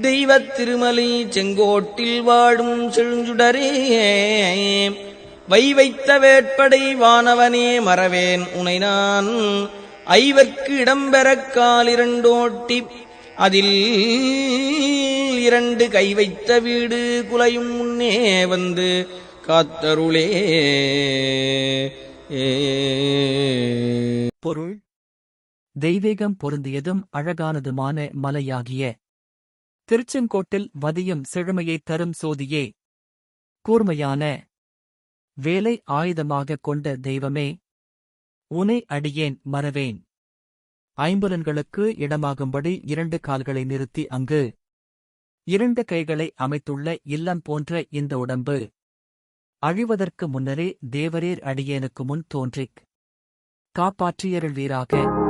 தெய்வத் திருமலை செங்கோட்டில் வாடும் செழுஞ்சுடரே. வை வைத்த வேட்படை வானவனே மறவேன் உனை நான். ஐவர்க்கு இடம்பெறக் காலிரண்டோட்டி அதில் இரண்டு கை வைத்த வீடு குலையும் முன்னே வந்து காத்தருளே. பொருள் தெய்வீகம் பொருந்தியதும் அழகானதுமான மலையாகிய திருச்செங்கோட்டில் வதியும் செழுமையைத் தரும் சோதியே. கூர்மையான வேலை ஆயுதமாகக் கொண்ட தெய்வமே உனை அடியேன் மறவேன். ஐம்புலன்களுக்கு இடமாகும்படி இரண்டு கால்களை நிறுத்தி அங்கு. இரண்டு கைகளை அமைத்துள்ள இல்லம் போன்ற இந்த உடம்பு. அழிவதற்கு முன்னரே தேவரீர் அடியேனுக்கு முன் தோன்றிக். காப்பாற்றியருள்வீராக